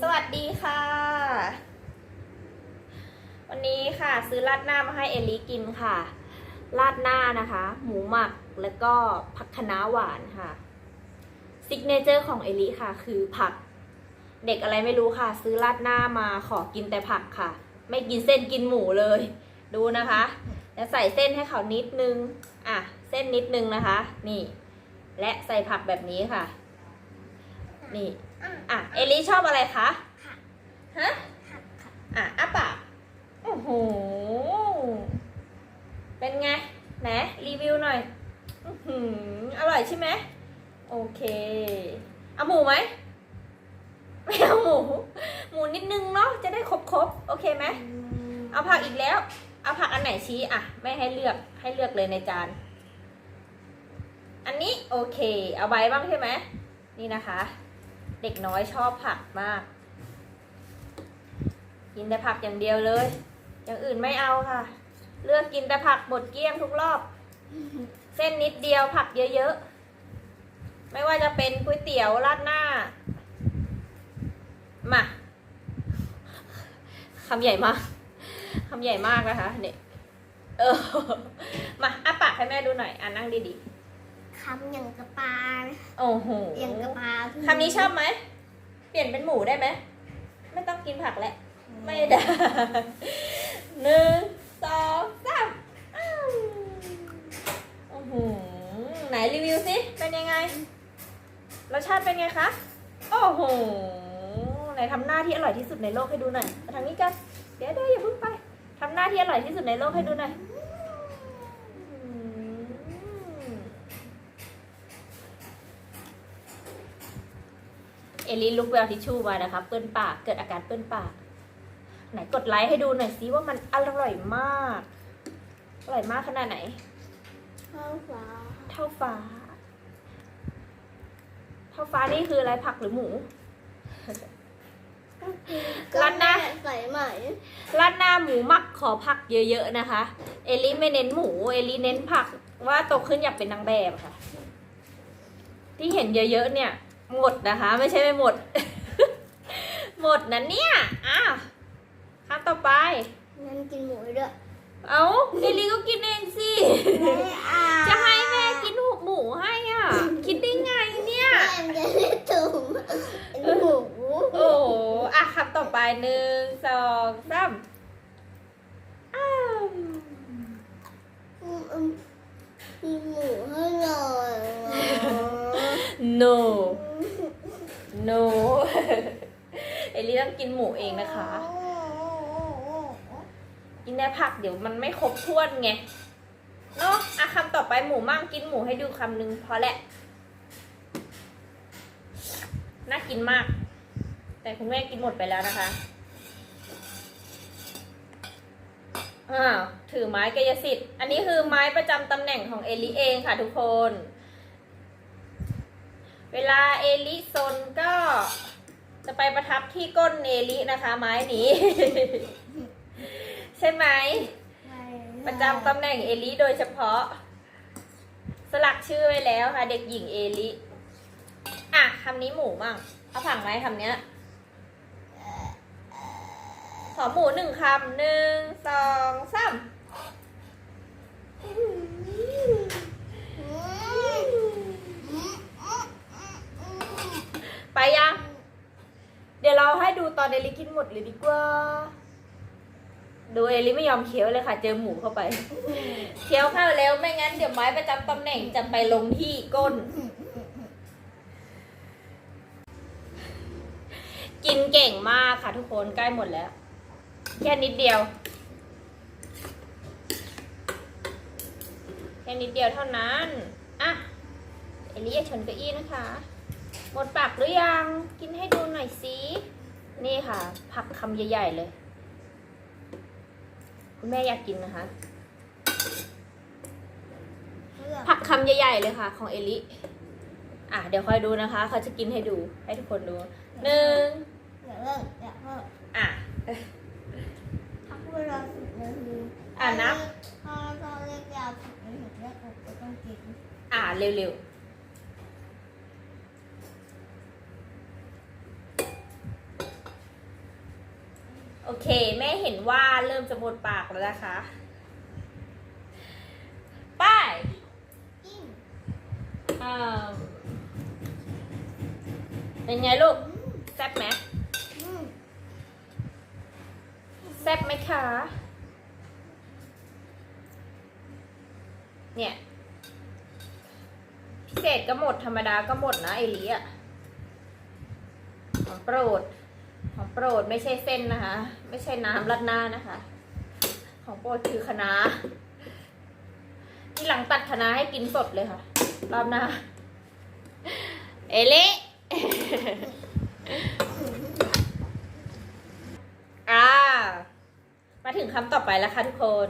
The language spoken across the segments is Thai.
สวัสดีค่ะ วันนี้ค่ะซื้อราดหน้ามาให้เอลิกินค่ะ ราดหน้านะคะ หมูหมักแล้วก็ผักคะน้าหวานค่ะซิกเนเจอร์ของเอลิค่ะ คือผัก เด็กอะไรไม่รู้ค่ะ ซื้อราดหน้ามาขอกินแต่ผักค่ะ ไม่กินเส้นกินหมูเลย ดูนะคะจะใส่เส้นให้เขานิดนึง อะ เส้นนิดนึงนะคะ นี่ และใส่ผักแบบนี้ค่ะ นี่ อะ เอลิชอบอะไรคะฮะอะอ้าปากโอ้โห เป็นไงไหนรีวิวหน่อยอื้อหืออร่อยใช่ไหม โอเค เอาหมูไหม ไม่เอาหมู หมูนิดนึงเนาะ จะได้ครบครบๆโอเคไหม เอาผักอีกแล้ว เอาผักอันไหนชี้อะ ไม่ให้เลือก ให้เลือกเลยในจาน อันนี้โอเค เอาใบบ้างใช่ไหม นี่นะคะ เด็กน้อยชอบผักมาก กินแต่ผักอย่างเดียวเลย อย่างอื่นไม่เอาค่ะ เลือกกินแต่ผักหมดเกลี้ยงทุกรอบ เส้นนิดเดียวผักเยอะๆ ไม่ว่าจะเป็นก๋วยเตี๋ยวราดหน้า มาคำใหญ่มากคำใหญ่มากนะคะเนี่ยเออ มาอ้าปากให้แม่ดูหน่อย อะนั่งดีคำอย่างกระปาๆ โอ้โหอย่างกระปาคำนี้ชอบไหม เปลี่ยนเป็นหมูได้ไหม ไม่ต้องกินผักแล้ว ไม่ได้หนึ่งสองสามอ้าวโอ้โห ไหนรีวิวสิ เป็นยังไง รสชาติเป็นไงคะ โอ้โห ไหนทำหน้าที่อร่อยที่สุดในโลกให้ดูหน่อยมาทางนี้กัน เดี๋ยวเดี๋ยวอย่าเพิ่งไป ทำหน้าที่อร่อยที่สุดในโลกให้ดูหน่อยอืมเอลินลุกไปเอาทิชชู่มานะคะ เปื้อนปาก เกิดอาการเปื้อนปาก ไหนกดไลค์ให้ดูหน่อยสิว่ามันอร่อยมาก อร่อยมากขนาดไหนข้าวฟ้า เท่าฟ้า เท่าฟ้านี่คืออะไรผักหรือหมูร้านหน้าใส่ไหมราดหน้าหมูหมักขอผักเยอะๆนะคะ เอลิไม่เน้นหมู เอลิเน้นผักว่าโตขึ้นอยากเป็นนางแบบค่ะ ที่เห็นเยอะๆเนี่ย หมดนะคะ ไม่ใช่ไม่หมด หมดนะเนี่ยอ้าวคำต่อไปงั้นกินหมูด้วยเอาเอลิก็กินเองสิไม่เอาจะให้แม่กินหูหมูให้อะ คิดได้ไงเนี่ยแม่มันจะได้ถุงเป็นหมูโอ้โหอะคำต่อไปหนึ่งสองสามอ้าวอืมอืมมีหมูให้หน่อย no no เอลิต้องกินหมูเองนะคะ กินได้ผักเดี๋ยวมันไม่ครบถ้วนไงเนาะอะคำต่อไปหมูมั่งกินหมูให้ดูคำหนึ่งพอแหละ น่ากินมาก แต่คุณแม่กินหมดไปแล้วนะคะอ้าถือไม้กายสิทธิ์ อันนี้คือไม้ประจำตำแหน่งของเอลิเองค่ะทุกคน เวลาเอลิซนก็จะไปประทับที่ก้นเอลินะคะ ไม้นี้ ใช่ไหม ประจำตำแหน่งเอลิโดยเฉพาะ สลักชื่อไว้แล้วค่ะ เด็กหญิงเอลิอะคำนี้หมูมั่งเอาผังไหมคำเนี้ยขอหมูหนึ่งคำหนึ่งสองสาม ไปยัง เดี๋ยวเราให้ดูตอนเอลิกินหมดเลยดีกว่า ดูเอลิไม่ยอมเคี้ยวเลยค่ะ เจอหมูเข้าไป เคี้ยวเข้าแล้วไม่งั้นเดี๋ยวไม้ประจำตำแหน่งจะไปลงที่ก้น กินเก่งมากค่ะทุกคนใกล้หมดแล้ว แค่นิดเดียว แค่นิดเดียวเท่านั้น อะเอลิอย่าชนเก้าอี้นะคะ หมดปากหรือยัง กินให้ดูหน่อยสินี่ค่ะ ผักคำใหญ่ๆเลย คุณแม่อยากกินนะคะ ผักคำใหญ่ๆเลยค่ะ ของเอลิ อะ เดี๋ยวคอยดูนะคะ เขาจะกินให้ดู ให้ทุกคนดูหนึ่งอย่าเลิกอย่าเลิกอะพักเวลาสิบนาทีอะนับถ้าถ้าเรียกยาวถึงไม่ถึงเรียกก็ต้องกิน อะเร็วๆ โอเค แม่เห็นว่าเริ่มจะหมดปากแล้วนะคะ ไป้ายกินเป็นไงลูก แซ่บไหมอืมแซ่บไหมคะ เนี่ย พิเศษก็หมดธรรมดาก็หมดนะไอหลีอะของโปรด ของโปรดไม่ใช่เส้นนะคะ ไม่ใช่น้ำรัดหน้านะคะ ของโปรดคือคะน้าที่หลังตัดคะน้าให้กินสดเลยค่ะ รอบหน้า เอลิอ่า มาถึงคำต่อไปแล้วค่ะทุกคน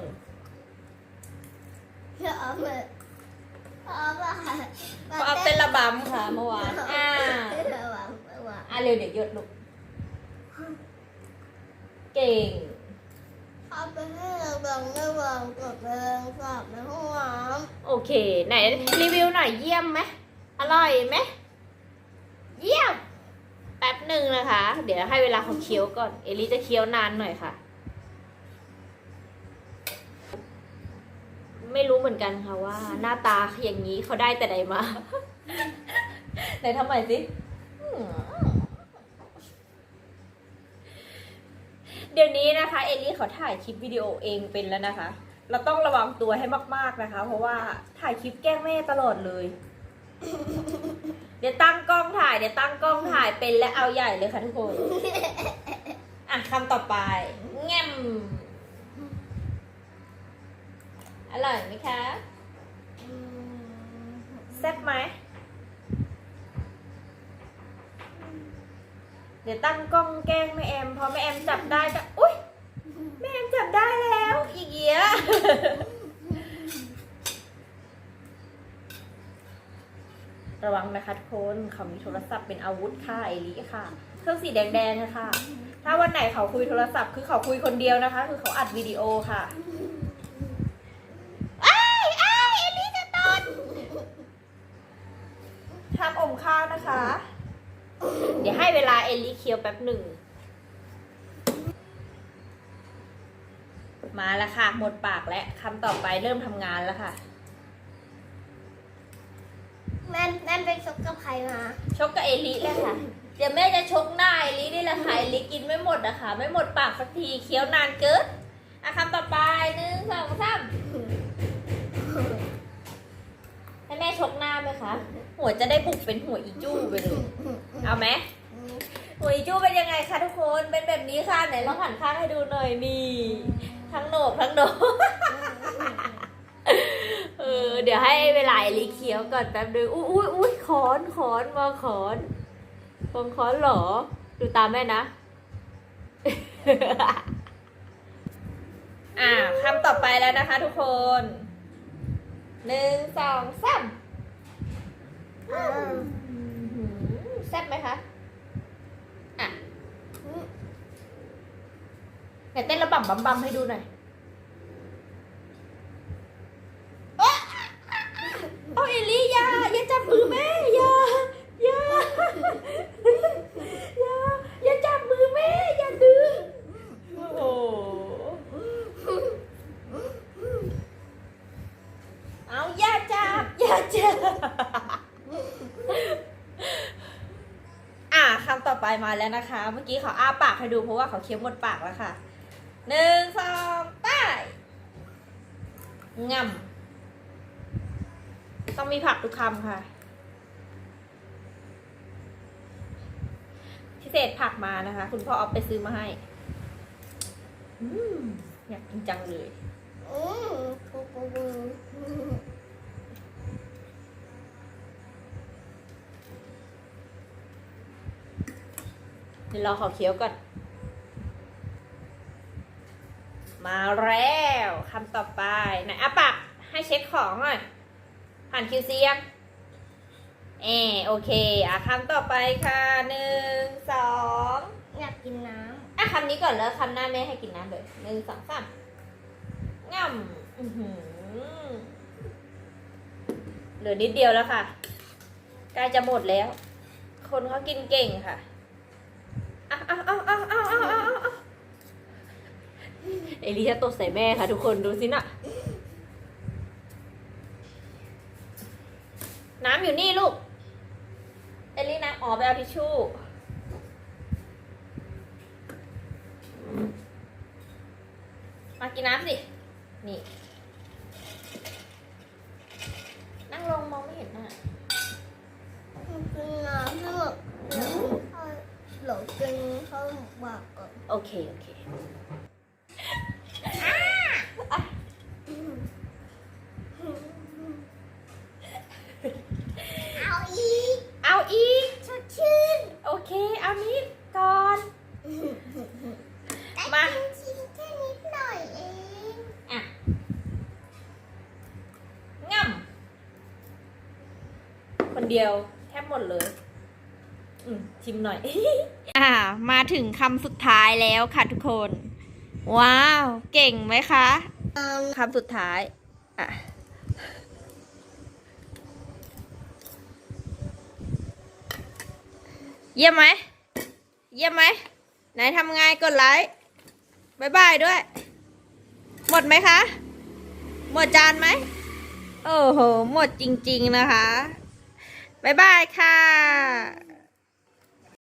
เดี๋ยวเอาไปเอาไปเพราะเอาเป็นระบำค่ะเมื่อวานอ่าระวังระวังอ่าเร็วเดี๋ยวหยดลูก เก่งเอาไปให้ระวังระวังกับแรงกับในห้องน้โอเค ไหนรีวิวหน่อยเยี่ยมไหมอร่อยไหมเยี่ยมแป๊บหนึ่งนะคะ เดี๋ยวให้เวลาเขาเคี้ยวก่อน เอลิจะเคี้ยวนานหน่อยค่ะ ไม่รู้เหมือนกันค่ะว่า หน้าตาอย่างนี้เขาได้แต่ใดมา ไหนทำใหม่สิอืม เดี๋ยวนี้นะคะ เอลิเขาถ่ายคลิปวิดีโอเองเป็นแล้วนะคะ เราต้องระวังตัวให้มาก ๆนะคะ เพราะว่าถ่ายคลิปแกล้งแม่ตลอดเลย เดี๋ยวตั้งกล้องถ่ายเดี๋ยวตั้งกล้องถ่ายเป็นและเอาใหญ่เลยค่ะทุกคนอะคำต่อไปแง่มอร่อยไหมคะแซ่บไหม เดี๋ยวตั้งกล้องแกล้งแม่แอม พอแม่แอมจับได้ก็อุ้ยแม่แอมจับได้แล้ว อีกเยอะระวังนะคะทุกคนเขามีโทรศัพท์เป็นอาวุธค่ะไอริค่ะ เครื่องสีแดงๆนะคะ ถ้าวันไหนเขาคุยโทรศัพท์คือเขาคุยคนเดียวนะคะ คือเขาอัดวิดีโอค่ะไอ้ไอ้ายเอลิจะตดทำอมข้าวนะคะ เดี๋ยวให้เวลาเอลลี่เคี้ยวแป๊บหนึ่ง มาแล้วค่ะ หมดปากแล้วคำต่อไปเริ่มทำงานแล้วค่ะ แม่แม่ไปชกกับใครมาชกกับเอลิเลยค่ะ เดี๋ยวแม่จะชกหน้าเอลินี่แหละค่ะเอลิกินไม่หมดอะค่ะไม่หมดปากสักทีเคี้ยวนานเกินอะคำต่อไปหนึ่งสองสามให้แม่ชกหน้าไหมคะหัวจะได้บุกเป็นหัวอีจู้ไปเลย เอาไหมหัวอีจู้เป็นยังไงคะทุกคน เป็นแบบนี้ค่ะไหนลองหันข้างให้ดูหน่อยนี่ทั้งโหนกทั้งโหนกเออเดี๋ยวให้เวลาไอลิเคี้ยวก่อนแป๊บนึงอุ้ยอุ้ยอุ้ยขอนขอนมาขอนฟองขอนเหรอ ดูตามแม่นะ อ่าคำต่อไปแล้วนะคะทุกคนหนึ่งสองสามอ่า แซ่บไหมคะอะไหนเต้นระบำบำบำให้ดูหน่อยเอาเอลี่ยาอย่าจับมือแม่อย่าอย่าอย่าอย่าจับมือแม่อย่าดึงโอ้โหเอาอย่าจับอย่าจับ อะ คำต่อไปมาแล้วนะคะ เมื่อกี้เขาอ้าปากให้ดูเพราะว่าเขาเคี้ยวหมดปากแล้วค่ะหนึ่งสองไป้ายงำต้องมีผักทุกคำค่ะ พิเศษผักมานะคะ คุณพ่อเอาไปซื้อมาให้อืมอยากกินจังเลย อืมกูกูกู เดี๋ยวรอเขาเคี้ยวก่อน มาแล้วคำต่อไปไหนอะปากให้เช็คของหน่อย ผ่านคิวซียังเออโอเค อะคำต่อไปค่ะหนึ่งสองอยากกินน้อะคำนี้ก่อนแล้วคำหน้าแม่ให้กินน้ำเลยหนึ่งสองสามง่ำอื้อหือเหลือนิดเดียวแล้วค่ะใกล้จะหมดแล้ว คนเขากินเก่งค่ะเอาเอาเอาเอาเอาเอาเอาเอาเอลิจะตดใส่แม่ค่ะทุกคนดูสินะน้ำอยู่นี่ลูก เอลิน้ำอ๋อไปเอาทิชชู่มากินน้ำสิ นี่ นั่งลงมองไม่เห็นหน้า กินน้ำให้หมดหลงกินข้าวหมากก่อน โอเค โอเคเอาอีกเอาอีกสดชื่นโอเค เอานี้ก่อน มากินชิ้นแค่นิดหน่อยเองอะง่ำคนเดียวแทบหมดเลยอืม ชิมหน่อย อ่า มาถึงคำสุดท้ายแล้วค่ะทุกคน ว้าว เก่งไหมคะคำสุดท้าย อะ เยี่ยมไหม เยี่ยมไหม ไหนทำไงกดไลค์บายบายด้วย หมดไหมคะ หมดจานไหม โอ้โห หมดจริง ๆ นะคะบายบายค่ะ